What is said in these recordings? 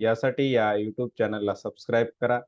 यासाठी या यूट्यूब चॅनलला सबस्क्राईब करा.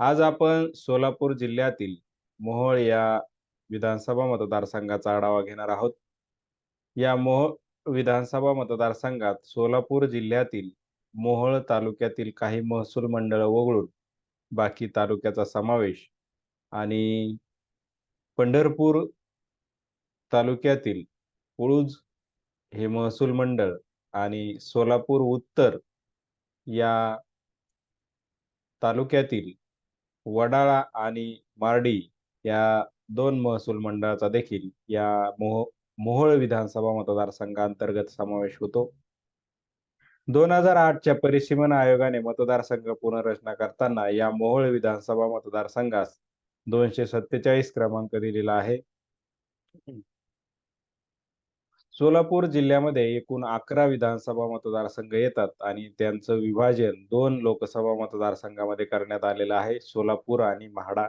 आज आपण सोलापूर जिल्ह्यातील मोहोळ या विधानसभा मतदारसंघाचा आढावा घेणार आहोत. या मोहोळ विधानसभा मतदारसंघात सोलापूर जिल्ह्यातील मोहोळ तालुक्यातील काही महसूल मंडळ वगळून बाकी तालुक्याचा समावेश आणि पंढरपूर तालुक्यातील पुळूज हे महसूल मंडळ आणि सोलापूर उत्तर या तालुक्यातील वडाळा आणि मार्डी या दोन महसूल मंडळाचा देखील या मोह मोहोळ विधानसभा मतदारसंघांतर्गत समावेश होतो. दोन हजार आठच्या परिसीमन आयोगाने मतदारसंघ पुनर्रचना करताना या मोहोळ विधानसभा मतदारसंघास दोनशे सत्तेचाळीस क्रमांक दिलेला आहे. सोलापूर जिल्ह्यामध्ये एकूण अकरा विधानसभा मतदारसंघ येतात आणि त्यांचं विभाजन दोन लोकसभा मतदारसंघामध्ये करण्यात आलेलं आहे सोलापूर आणि म्हाडा.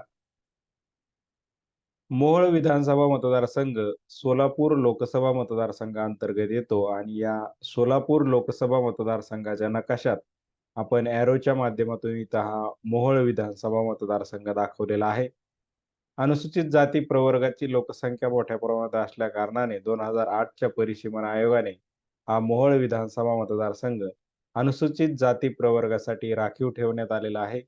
मोहोळ विधानसभा मतदारसंघ सोलापूर लोकसभा मतदारसंघाअंतर्गत येतो आणि या सोलापूर लोकसभा मतदारसंघाच्या नकाशात आपण एरोच्या माध्यमातून इथं हा मोहोळ विधानसभा मतदारसंघ दाखवलेला आहे. अनुसूचित जाती प्रवर्गाची लोकसंख्या मोठ्या प्रमाणात असल्या कारणाने दोन हजार आठच्या परिसीमन आयोगाने हा मोहोळ विधानसभा मतदारसंघ अनुसूचित जाती प्रवर्गासाठी राखीव ठेवण्यात आलेला आहे.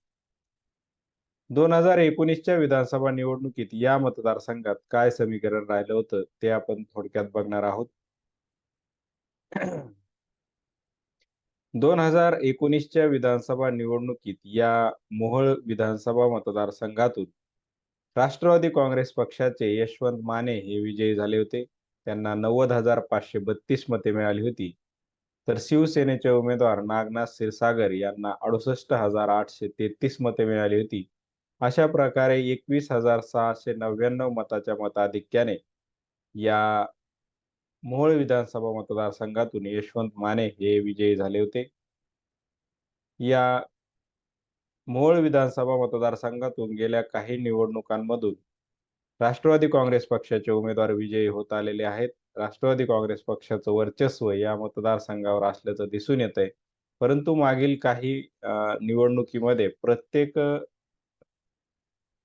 दोन हजार एकोणीसच्या विधानसभा निवडणुकीत या मतदारसंघात काय समीकरण राहिलं होतं ते आपण थोडक्यात बघणार आहोत. दोन हजार एकोणीसच्या विधानसभा निवडणुकीत या मोहोळ विधानसभा मतदारसंघातून राष्ट्रवादी काँग्रेस पक्षाचे यशवंत माने हे विजयी झाले होते. त्यांना नव्वद हजार पाचशे बत्तीस मते मिळाली होती. तर शिवसेनेचे उमेदवार नागनाथ क्षीरसागर यांना अडुसष्ट हजार आठशे तेहतीस मते मिळाली होती. अशा प्रकारे एकवीस हजार सहाशे नव्याण्णव मताच्या मताधिक्याने या मोहोळ विधानसभा मतदारसंघातून यशवंत माने हे विजयी झाले होते. या मोहोळ विधानसभा मतदारसंघातून गेल्या काही निवडणुकांमधून राष्ट्रवादी काँग्रेस पक्षाचे उमेदवार विजयी होत आलेले आहेत. राष्ट्रवादी काँग्रेस पक्षाचं वर्चस्व या मतदारसंघावर असल्याचं दिसून येत आहे परंतु मागील काही निवडणुकीमध्ये प्रत्येक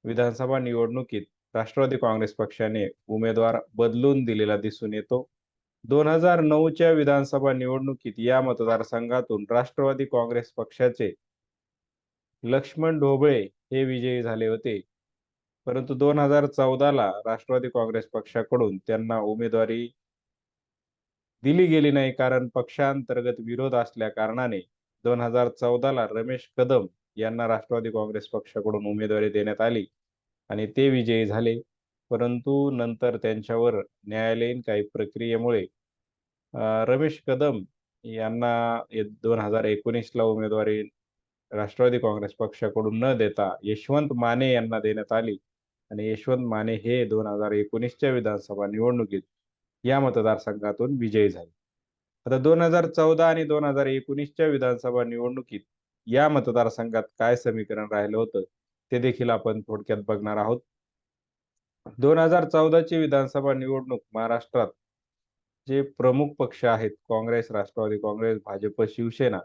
विधानसभा निवडणुकीत राष्ट्रवादी काँग्रेस पक्षाने उमेदवार बदलून दिलेला दिसून येतो. दोन हजार नऊच्या विधानसभा निवडणुकीत या मतदारसंघातून राष्ट्रवादी काँग्रेस पक्षाचे लक्ष्मण ढोबळे हे विजयी झाले होते. परंतु दोन हजार चौदाला राष्ट्रवादी काँग्रेस पक्षाकडून त्यांना उमेदवारी दिली गेली नाही कारण पक्षांतर्गत विरोध असल्या कारणाने दोन हजार चौदाला रमेश कदम यांना राष्ट्रवादी काँग्रेस पक्षाकडून उमेदवारी देण्यात आली आणि ते विजयी झाले. परंतु नंतर त्यांच्यावर न्यायालयीन काही प्रक्रियेमुळे रमेश कदम यांना दोन हजार एकोणीसला उमेदवारी राष्ट्रवादी काँग्रेस पक्षाकडून न देता यशवंत माने यांना देण्यात आली. आणि यशवंत माने हे दोन हजार एकोणीसच्या विधानसभा निवडणुकीत या मतदारसंघातून विजयी झाले. आता दोन हजार चौदा आणि दोन हजार एकोणीसच्या विधानसभा निवडणुकीत या मतदारसंघात काय समीकरण राहिलं होतं ते देखील आपण थोडक्यात बघणार आहोत. दोन हजार चौदाची विधानसभा निवडणूक महाराष्ट्रात जे प्रमुख पक्ष आहेत काँग्रेस राष्ट्रवादी काँग्रेस भाजप शिवसेना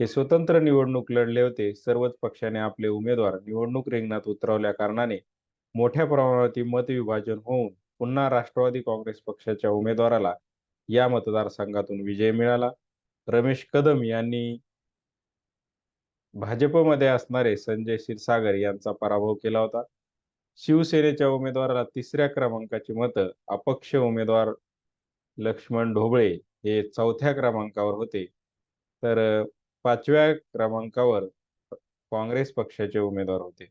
हे स्वतंत्र निवडणूक लढले होते. सर्वच पक्षाने आपले उमेदवार निवडणूक रिंगणात उतरवल्या कारणाने मोठ्या प्रमाणावरती मतविभाजन होऊन पुन्हा राष्ट्रवादी काँग्रेस पक्षाच्या उमेदवाराला या मतदारसंघातून विजय मिळाला. रमेश कदम यांनी भाजपमध्ये असणारे संजय क्षीरसागर यांचा पराभव केला होता. शिवसेनेच्या उमेदवाराला तिसऱ्या क्रमांकाची मतं अपक्ष उमेदवार लक्ष्मण ढोबळे हे चौथ्या क्रमांकावर होते. तर पाचव्या क्रमांकावर काँग्रेस पक्षाचे उमेदवार होते.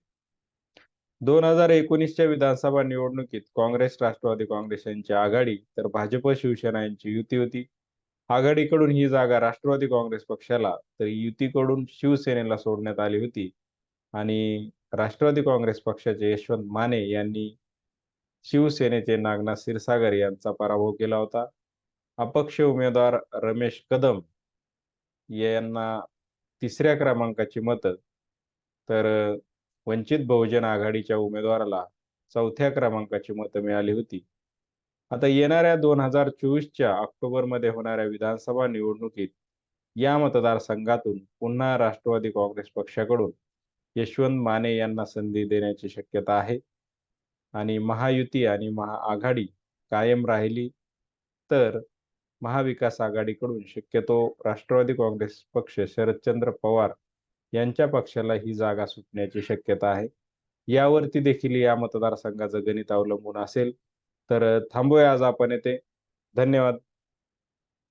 दोन हजार एकोणीसच्या विधानसभा निवडणुकीत काँग्रेस राष्ट्रवादी काँग्रेस यांची आघाडी तर भाजप शिवसेना यांची युती होती. आघाडीकडून ही जागा राष्ट्रवादी काँग्रेस पक्षाला तर युतीकडून शिवसेनेला सोडण्यात आली होती. आणि राष्ट्रवादी काँग्रेस पक्षाचे यशवंत माने यांनी शिवसेनेचे नागनाथ क्षीरसागर यांचा पराभव केला होता. अपक्ष उमेदवार रमेश कदम यांना तिसऱ्या क्रमांकाची मतं तर वंचित बहुजन आघाडीच्या उमेदवाराला चौथ्या क्रमांकाची मतं मिळाली होती. आता येणाऱ्या दोन हजार चोवीसच्या ऑक्टोबरमध्ये होणाऱ्या विधानसभा निवडणुकीत या मतदारसंघातून पुन्हा राष्ट्रवादी काँग्रेस पक्षाकडून यशवंत माने यांना संधी देण्याची शक्यता आहे. आणि महायुती आणि महाआघाडी कायम राहिली. तर महाविकास आघाडीकडून शक्यतो राष्ट्रवादी काँग्रेस पक्ष शरदचंद्र पवार यांच्या पक्षाला ही जागा सुटण्याची शक्यता आहे. यावरती देखील या मतदारसंघाचं गणित अवलंबून असेल. तर थांबूया आज आपण येते धन्यवाद.